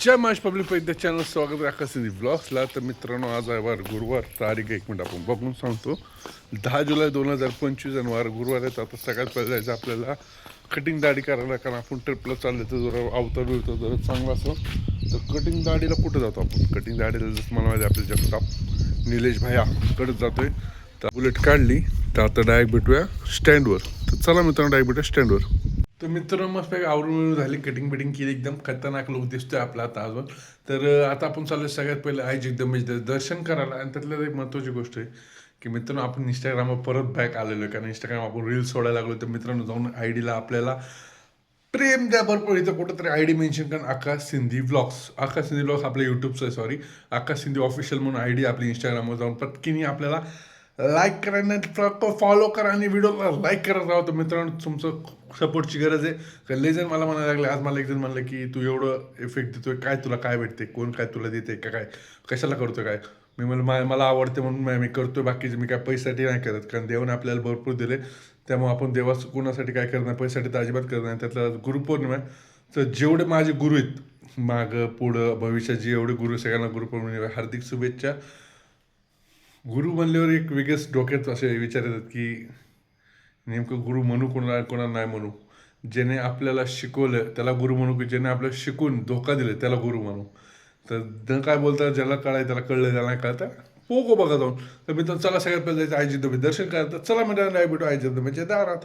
जय Mahesh public पैदा channel स्वागत आहे आकाशी ब्लॉग्सला तर मित्रांनो आज आहे वार गुरुवार तारीख एक मिनिट आपण बघून सांगतो दहा जुलै दोन हजार पंचवीस आणि वार गुरुवार आहे तर आता सगळ्यात पहिले जायचं आपल्याला कटिंग दाढी करायला कारण आपण ट्रिपला चाललो तर जरा अवतार बिवतार जरा चांगला असं तर कटिंग दाढीला कुठं जातो आपण कटिंग दाढीला जसं मला माहिती आहे आपले जगताप निलेश भाया कडे जातोय तर बुलेट काढली तर आता डायरेक्ट भेटूया स्टँडवर तर चला मित्रांनो डायरेक्ट भेटूया स्टँडवर तर मित्र मस्त पैकी आवरून झाली कटिंग बिटिंग केली. एकदम खतरनाक लोक दिसतोय आपला आता अजून तर आता आपण चालू सगळ्यात पहिले आई जगदंबेचे दर्शन करायला. आणि त्यातल्या एक महत्त्वाची गोष्ट आहे की मित्रांनो आपण इंस्टाग्रामवर परत बॅक आलेलो आहे. कारण इंस्टाग्राम आपण रील्स सोडायला लागलो तर मित्रांनो जाऊन आय डीला आपल्याला प्रेम द्या भरपूर. इथं कुठंतरी आय डी मेन्शन कारण आकाश सिंधी ब्लॉग्स आकाश सिंधी ब्लॉग्स आपल्या यूट्यूबचं आहे सॉरी आकाश सिंधी ऑफिशियल म्हणून आय डी आपली इंस्टाग्रामवर जाऊन पटकिनी आपल्याला लाईक करा नाही फॉलो करा आणि व्हिडिओला लाईक करत राहा. तर मित्रांनो तुमचं सपोर्टची गरज आहे. कारण लेजन मला म्हणायला लागले आज मला एक जण म्हणलं की तू एवढं इफेक्ट देतोय. काय तुला काय भेटते कोण काय तुला देते का काय? कशाला करतोय काय? मी म्हणलं मा- मला आवडते म्हणून मी- करतो करतोय. बाकीचे मी काय पैशासाठी नाही करत. कारण देवाने आपल्याला भरपूर दिले. त्यामुळे आपण देवास कोणासाठी काय करणार? पैशासाठी तर अजिबात करत नाही. त्यातला गुरुपौर्णिमा तर जेवढे माझे गुरु आहेत मागं पुढं भविष्यात जे एवढे गुरु सगळ्यांना गुरुपौर्णिमा हार्दिक शुभेच्छा. गुरु म्हणल्यावर एक वेगळेच डोक्यात असे विचार येतात की नेमकं गुरु म्हणू कोणाला कोणाला नाही म्हणू. ज्याने आपल्याला शिकवलं त्याला गुरु म्हणू की ज्याने आपल्याला शिकून धोका दिला त्याला गुरु म्हणू. तर न काय बोलतात ज्याला कळाय त्याला कळलं त्याला नाही कळतं पोगो बघा जाऊन तर मी तर चला सगळ्यात पहिले जायचं आयजी दबे दर्शन करतात चला म्हणजे नाही भेटू आयजी दबेच्या म्हणजे दारात.